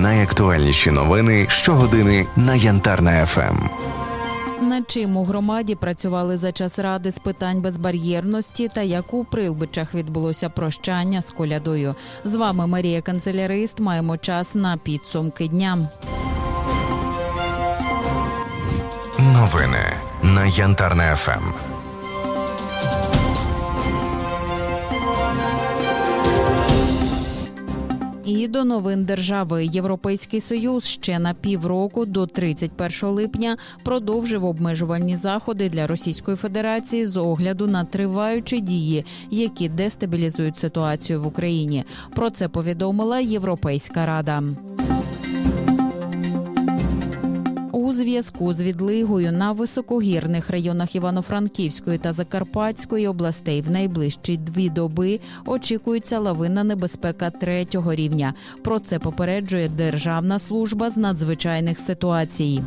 Найактуальніші новини щогодини на Янтарна ФМ. Над чим у громаді працювали за час ради з питань безбар'єрності та як у Прилбичах відбулося прощання з колядою. З вами Марія Канцелярист. Маємо час на підсумки дня. Новини на Янтарна ФМ. І до новин держави Європейський союз ще на півроку до 31 липня продовжив обмежувальні заходи для Російської Федерації з огляду на триваючі дії, які дестабілізують ситуацію в Україні. Про це повідомила Європейська рада. У зв'язку з відлигою на високогірних районах Івано-Франківської та Закарпатської областей в найближчі дві доби очікується лавинна небезпека третього рівня. Про це попереджує Державна служба з надзвичайних ситуацій.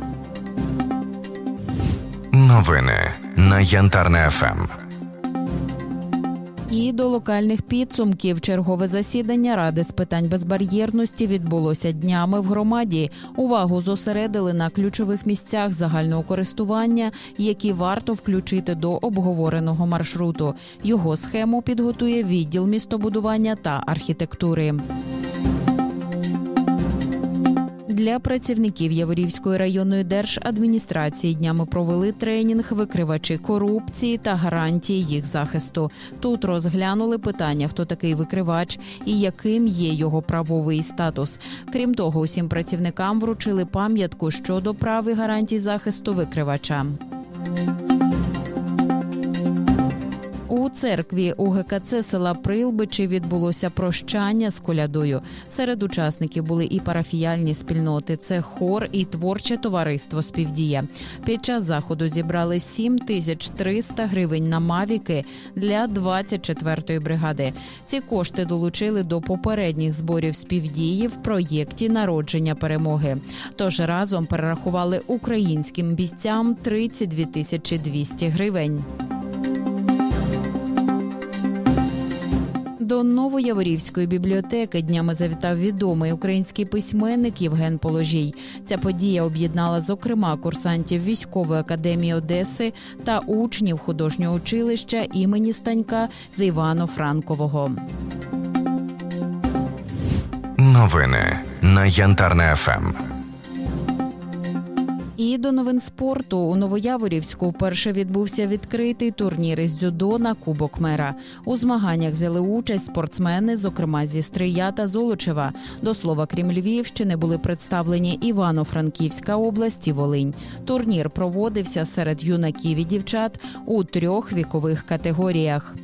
Новини на Янтарне ФМ. І до локальних підсумків чергове засідання ради з питань безбар'єрності відбулося днями в громаді. Увагу зосередили на ключових місцях загального користування, які варто включити до обговореного маршруту. Його схему підготує відділ містобудування та архітектури. Для працівників Яворівської районної держадміністрації днями провели тренінг викривачі корупції та гарантії їх захисту. Тут розглянули питання, хто такий викривач і яким є його правовий статус. Крім того, усім працівникам вручили пам'ятку щодо прав і гарантій захисту викривача. У церкві УГКЦ села Прилбичі відбулося прощання з колядою. Серед учасників були і парафіяльні спільноти. Це хор і творче товариство Співдія. Під час заходу зібрали 7 тисяч 300 гривень на мавіки для 24-ї бригади. Ці кошти долучили до попередніх зборів співдії в проєкті народження перемоги. Тож разом перерахували українським бійцям 32 тисячі 200 гривень. До Новояворівської бібліотеки днями завітав відомий український письменник Євген Положій. Ця подія об'єднала зокрема курсантів військової академії Одеси та учнів художнього училища імені Станька з Івано-Франкового. Новини на Янтарна ФМ. І до новин спорту у Новояворівську вперше відбувся відкритий турнір із дзюдо на Кубок Мера. У змаганнях взяли участь спортсмени, зокрема зі Стрия та Золочева. До слова, крім Львівщини, були представлені Івано-Франківська область і Волинь. Турнір проводився серед юнаків і дівчат у трьох вікових категоріях.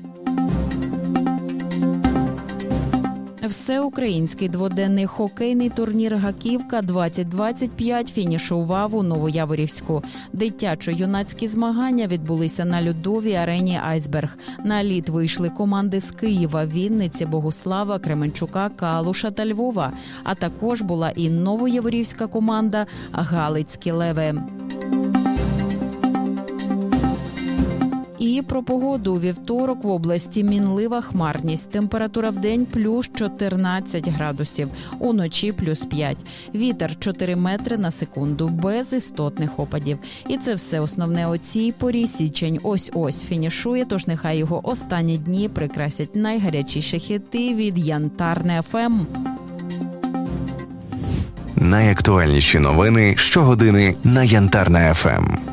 Всеукраїнський дводенний хокейний турнір Гаківка 2025 фінішував у Новояворівську. Дитячо-юнацькі змагання відбулися на льодовій арені Айсберг. На лід вийшли команди з Києва, Вінниці, Богуслава, Кременчука, Калуша та Львова. А також була і новояворівська команда Галицькі леви. Про погоду у вівторок в області мінлива хмарність. Температура в день плюс 14 градусів, уночі плюс 5. Вітер 4 метри на секунду, без істотних опадів. І це все основне о цій порі. Січень ось ось фінішує. Тож нехай його останні дні прикрасять найгарячіші хіти від Янтарне ФМ. Найактуальніші новини щогодини на Янтарна ФМ.